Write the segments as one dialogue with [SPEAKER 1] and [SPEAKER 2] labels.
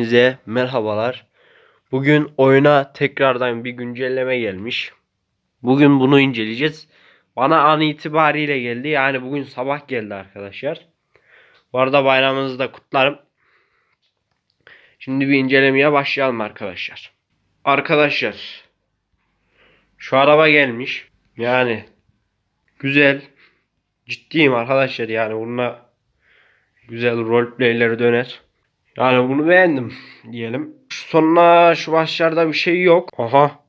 [SPEAKER 1] Hepinize merhabalar. Bugün oyuna tekrardan bir güncelleme gelmiş. Bugün bunu inceleyeceğiz. Bana an itibariyle geldi. Yani bugün sabah geldi arkadaşlar. Bu arada bayramınızı da kutlarım. Şimdi bir incelemeye başlayalım arkadaşlar. Arkadaşlar. Şu araba gelmiş. Yani güzel. Ciddiyim arkadaşlar yani bununla güzel roleplayler döner. Yani bunu beğendim diyelim. Şu sonuna şu başlarda bir şey yok. Aha.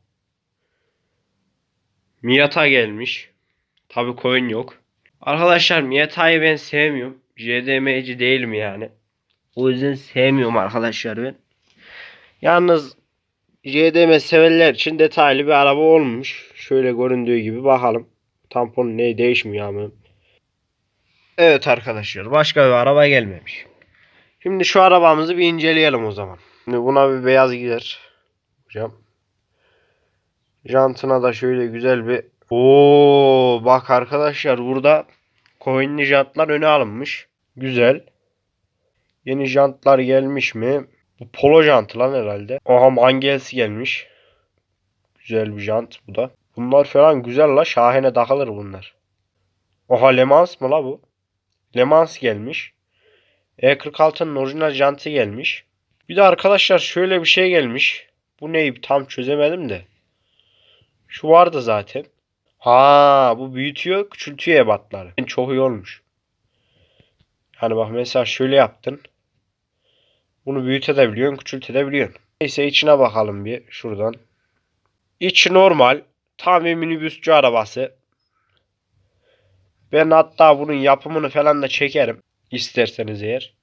[SPEAKER 1] Miyata gelmiş. Tabi coin yok. Arkadaşlar Miyata'yı ben sevmiyorum. JDM'ci değilim yani. O yüzden sevmiyorum arkadaşlar ben. Yalnız JDM severler için detaylı bir araba olmuş. Şöyle göründüğü gibi bakalım. Tampon ne değişmiyor ama. Evet arkadaşlar başka bir araba gelmemiş. Şimdi şu arabamızı bir inceleyelim o zaman. Şimdi buna bir beyaz gider. Hocam. Jantına da şöyle güzel bir Oo bak arkadaşlar burada coinli jantlar öne alınmış. Güzel. Yeni jantlar gelmiş mi? Bu polo jantı lan herhalde. Aha mangelsi gelmiş. Güzel bir jant bu da. Bunlar falan güzel la. Şahane takılır bunlar. Oha Le Mans mı la bu? Le Mans gelmiş. E46'nın orijinal jantı gelmiş. Bir de arkadaşlar şöyle bir şey gelmiş. Bu neyi tam çözemedim de. Şu vardı zaten. Ha bu büyütüyor küçültüyor ebatları. Çok iyi olmuş. Hani bak mesela şöyle yaptın. Bunu büyütebiliyorsun küçültebiliyorsun. Neyse içine bakalım bir şuradan. İç normal. Tam bir minibüsçü arabası. Ben hatta bunun yapımını falan da çekerim. İsterseniz eğer.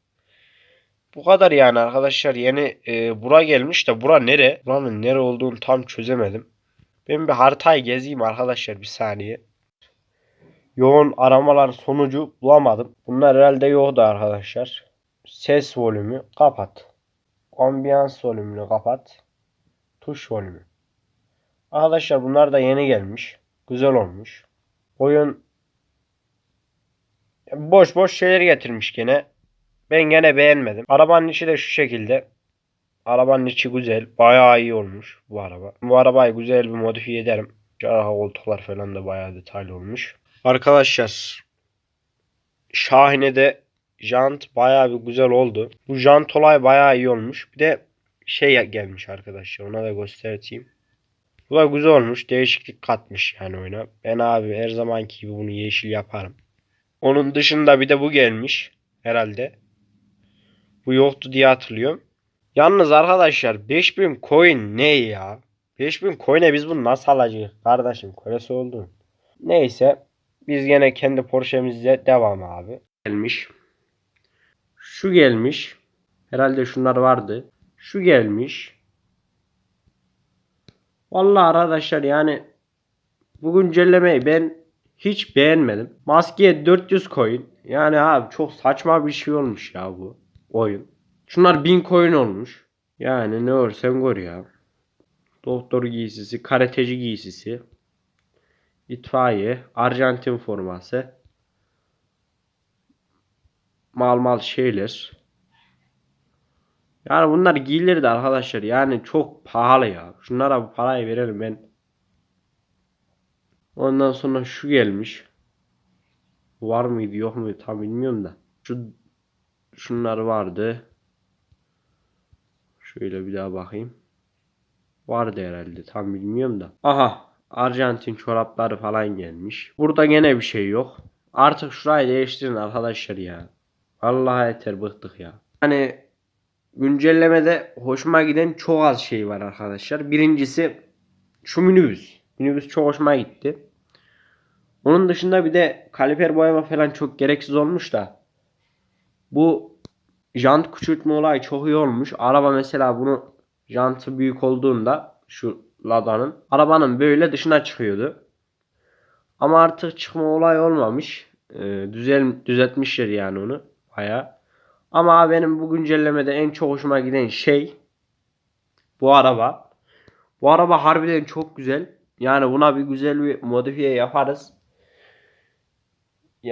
[SPEAKER 1] Bu kadar yani arkadaşlar. Yeni e, bura gelmiş de bura nere? Buranın nere olduğunu tam çözemedim. Ben bir haritayı gezeyim arkadaşlar bir saniye. Yoğun aramalar sonucu bulamadım. Bunlar herhalde yoktu arkadaşlar. Ses volümü kapat. Ambiyans volümünü kapat. Tuş volümü. Arkadaşlar bunlar da yeni gelmiş. Güzel olmuş. Oyun boş boş şeyler getirmiş gene. Ben gene beğenmedim. Arabanın içi de şu şekilde. Arabanın içi güzel. Bayağı iyi olmuş bu araba. Bu arabayı güzel bir modifiye ederim. Arka koltuklar falan da bayağı detaylı olmuş. Arkadaşlar Şahine'de jant bayağı bir güzel oldu. Bu jant olay bayağı iyi olmuş. Bir de şey gelmiş arkadaşlar. Ona da göstereyim. Bu da güzel olmuş. Değişiklik katmış yani oyuna. Ben abi her zamanki gibi bunu yeşil yaparım. Onun dışında bir de bu gelmiş herhalde. Bu yoktu diye hatırlıyorum. Yalnız arkadaşlar 5000 coin ne ya? 5000 coin'e biz bunu nasıl alacağız? Kardeşim kolesi oldu. Neyse. Biz gene kendi Porsche'mizle devam abi. Gelmiş. Şu gelmiş. Herhalde şunlar vardı. Şu gelmiş. Vallahi arkadaşlar yani bu güncellemeyi ben hiç beğenmedim. Maskeye 400 coin. Yani abi çok saçma bir şey olmuş ya bu oyun. Şunlar 1000 coin olmuş. Yani ne olursan gör ya. Doktor giysisi, karateci giysisi. itfaiye, Arjantin forması. Mal mal şeyler. Yani bunlar giyilirdi arkadaşlar. Yani çok pahalı ya. Şunlara bu parayı verelim ben. Ondan sonra şu gelmiş. Var mıydı yok muydu tam bilmiyorum da. Şu şunlar vardı. Şöyle bir daha bakayım. Vardı herhalde tam bilmiyorum da. Aha Arjantin çorapları falan gelmiş. Burada gene bir şey yok. Artık şurayı değiştirin arkadaşlar ya. Allah'a yeter bıktık ya. Hani güncellemede hoşuma giden çok az şey var arkadaşlar. Birincisi şu minibüs. Minibüs çok hoşuma gitti. Onun dışında bir de kaliper boyama falan çok gereksiz olmuş da. Bu jant küçültme olayı çok iyi olmuş. Araba mesela bunu jantı büyük olduğunda şu Lada'nın arabanın böyle dışına çıkıyordu. Ama artık çıkma olayı olmamış. Ee, düzel düzeltmişler yani onu baya. Ama benim bu güncellemede en çok hoşuma giden şey bu araba. Bu araba harbiden çok güzel. Yani buna bir güzel bir modifiye yaparız.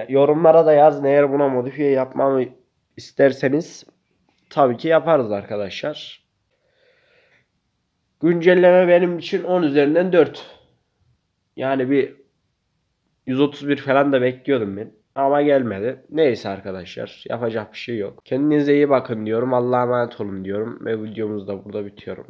[SPEAKER 1] Yorumlara da yazın eğer buna modifiye yapmamı isterseniz tabii ki yaparız arkadaşlar. Güncelleme benim için 10 üzerinden 4. Yani bir 131 falan da bekliyordum ben. Ama gelmedi. Neyse arkadaşlar. Yapacak bir şey yok. Kendinize iyi bakın diyorum. Allah'a emanet olun diyorum. Ve videomuzu da burada bitiyorum.